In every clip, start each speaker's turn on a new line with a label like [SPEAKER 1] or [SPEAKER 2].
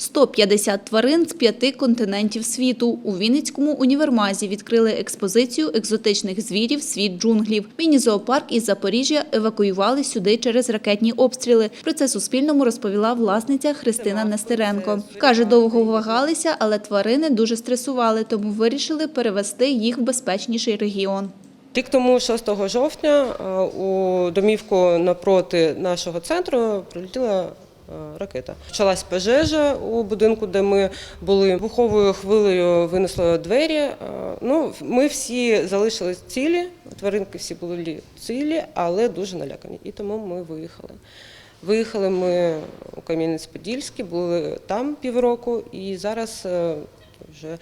[SPEAKER 1] 150 тварин з п'яти континентів світу. У Вінницькому універмазі відкрили експозицію екзотичних звірів «Світ джунглів». Міні-зоопарк із Запоріжжя евакуювали сюди через ракетні обстріли. Про це Суспільному розповіла власниця Христина Нестеренко. Каже, довго вагалися, але тварини дуже стресували, тому вирішили перевести їх в безпечніший регіон.
[SPEAKER 2] Рік тому, 6 жовтня, е, у домівку напроти нашого центру прилетіла ракета. Почалась пожежа у будинку, де ми були. Вибуховою хвилею винесло двері. Е, Ну, ми всі залишились цілі, тваринки всі були цілі, але дуже налякані. І тому ми виїхали. Виїхали ми у Кам'янець-Подільський, були там півроку і зараз е, вже е,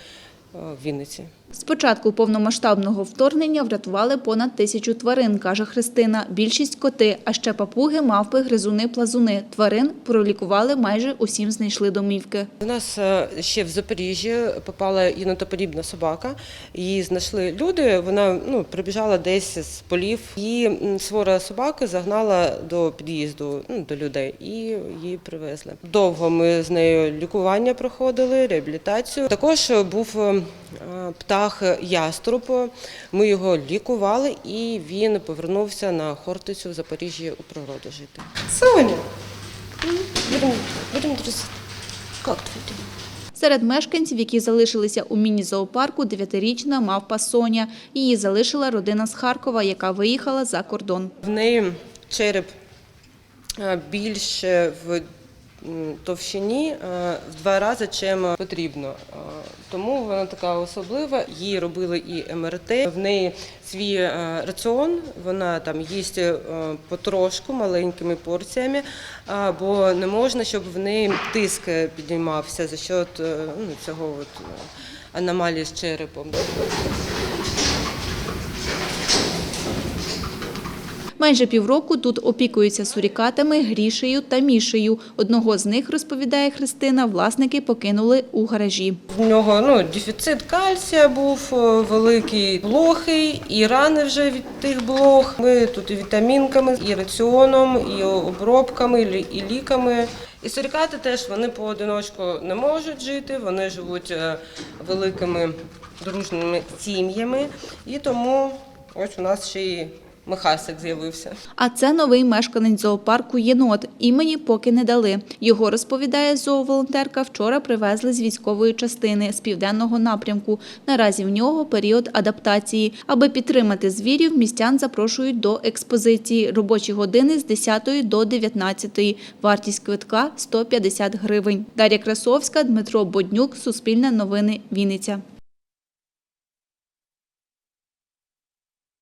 [SPEAKER 2] в Вінниці.
[SPEAKER 1] З початку повномасштабного вторгнення врятували понад тисячу тварин, каже Христина. Більшість коти, а ще папуги, мавпи, гризуни, плазуни. Тварин пролікували, майже усім знайшли домівки.
[SPEAKER 2] У нас е, ще в Запоріжжі попала єнотоподібна собака. Її знайшли люди. Вона ну, прибіжала десь з полів. Її свора собаки загнала до під'їзду ну, до людей і її привезли. Довго ми з нею лікування проходили, реабілітацію. Також був птах яструб. Ми його лікували, і він повернувся на Хортицю в Запоріжжі у природу жити. Соня, будемо будемо. Як твій день?
[SPEAKER 1] Серед мешканців, які залишилися у міні-зоопарку, дев'ятирічна мавпа Соня. Її залишила родина з Харкова, яка виїхала за кордон.
[SPEAKER 2] В неї череп е, більше в товщині е, в два рази, чим потрібно. Е, Тому вона така особлива. Їй робили і МРТ. В неї свій е, раціон. Вона там їсть потрошку маленькими порціями, бо не можна, щоб в неї тиск підіймався за счет ну, цього от, аномалії з черепом.
[SPEAKER 1] Майже півроку тут опікуються сурікатами Грішею та Мішею. Одного з них, розповідає Христина, власники покинули у гаражі.
[SPEAKER 2] В нього ну, дефіцит кальція був е, великий, блохи, і рани вже від тих блох. Ми тут і вітамінками, і раціоном, і обробками, і лі- ліками. І сурікати теж вони поодиночку не можуть жити, вони живуть е, великими дружними сім'ями. І тому ось у нас ще й Михасик з'явився.
[SPEAKER 1] А це новий мешканець зоопарку єнот. Імені поки не дали. Його розповідає зооволонтерка. Вчора привезли з військової частини з південного напрямку. Наразі в нього період адаптації. Аби підтримати звірів, містян запрошують до експозиції. Робочі години з 10 до 19. Вартість квитка 150 гривень. Дар'я Красовська, Дмитро Боднюк, Суспільне новини, Вінниця.